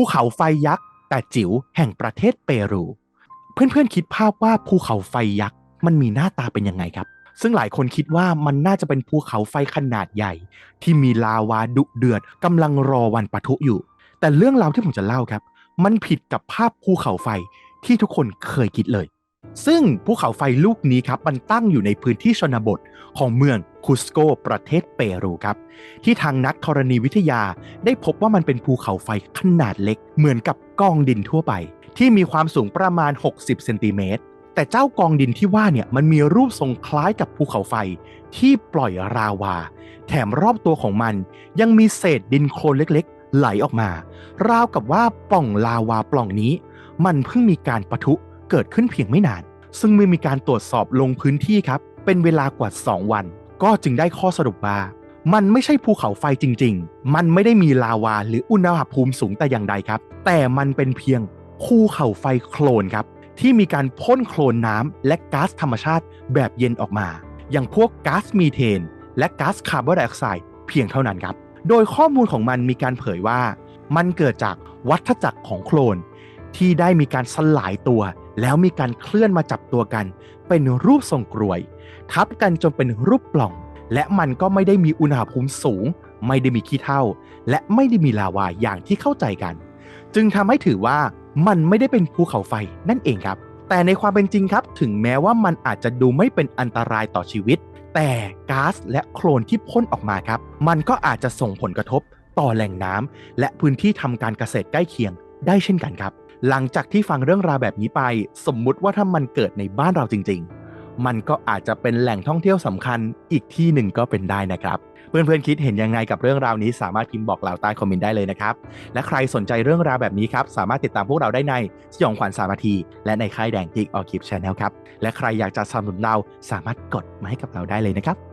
ภูเขาไฟยักษ์แต่จิ๋วแห่งประเทศเปรู เพื่อนๆคิดภาพว่าภูเขาไฟยักษ์มันมีหน้าตาเป็นยังไงครับ ซึ่งหลายคนคิดว่ามันน่าจะเป็นภูเขาไฟขนาดใหญ่ ที่มีลาวาดุเดือดกำลังรอวันปะทุอยู่ แต่เรื่องราวที่ผมจะเล่าครับ มันผิดกับภาพภูเขาไฟที่ทุกคนเคยคิดเลย ซึ่งภูเขาไฟลูกนี้ครับมันตั้งอยู่ในพื้นที่ชนบทของเมือง คุสโกประเทศเปรูครับ ที่ทางนักธรณีวิทยาได้พบว่ามันเป็นภูเขาไฟขนาดเล็ก เหมือนกับกองดินทั่วไป ที่มีความสูงประมาณ 60เซนติเมตรแต่เจ้ากองดินที่ว่าเนี่ยมันมีรูปทรงคล้ายกับภูเขาไฟที่ปล่อยราวา แถมรอบตัวของมัน ยังมีเศษดินโคลนเล็กๆ ไหลออกมา ราวกับว่าปล่องลาวาปล่องนี้ มันเพิ่งมีการปะทุเกิดขึ้นเพียงไม่นาน ซึ่งเมื่อมีการตรวจสอบลงพื้นที่ครับ เป็นเวลากว่า 2 วัน ก็จึงได้ข้อสรุปว่ามันไม่ใช่ภูเขาไฟจริง ๆ มันไม่ได้มีลาวาหรืออุณหภูมิสูงแต่อย่างใดครับ แต่มันเป็นเพียงภูเขาไฟโคลนครับ ที่มีการพ่นโคลนน้ำและก๊าซธรรมชาติแบบเย็นออกมา อย่างพวกก๊าซมีเทน และก๊าซคาร์บอนไดออกไซด์เพียงเท่านั้นครับ โดยข้อมูลของมันมีการเผยว่า มันเกิดจากวัฏจักรของโคลนที่ได้มีการสลายตัว แล้วมีการเคลื่อนมาจับตัวกัน เป็นรูปทรงกรวย ทับกันจนเป็นรูปปล่อง และมันก็ไม่ได้มีอุณหภูมิสูง ไม่ได้มีขี้เถ้า และไม่ได้มีลาวาอย่างที่เข้าใจกัน จึงทำให้ถือว่ามันไม่ได้เป็นภูเขาไฟนั่นเองครับ แต่ในความเป็นจริงครับ ถึงแม้ว่ามันอาจจะดูไม่เป็นอันตรายต่อชีวิต แต่ก๊าซและโคลนที่พ่นออกมาครับ มันก็อาจจะส่งผลกระทบต่อแหล่งน้ำและพื้นที่ทำการเกษตรใกล้เคียง ได้เช่นกันครับ หลังจากที่ฟังเรื่องราวแบบนี้ไป สมมุติว่าถ้ามันเกิดในบ้านเราจริง ๆ มันก็อาจจะเป็นแหล่งท่องเที่ยวสำคัญอีกที่หนึ่งก็เป็นได้นะครับเพื่อนๆคิดเห็นยังไงกับเรื่องราวนี้สามารถพิมพ์บอกเราใต้คอมเมนต์ได้เลยนะครับ และใครสนใจเรื่องราวแบบนี้ครับ สามารถติดตามพวกเราได้ในสยองขวัญสามนาทีและในค่ายแดงทิกออคิปชาแนลครับ และใครอยากจะสนับสนุนเราสามารถกดมาให้กับเราได้เลยนะครับ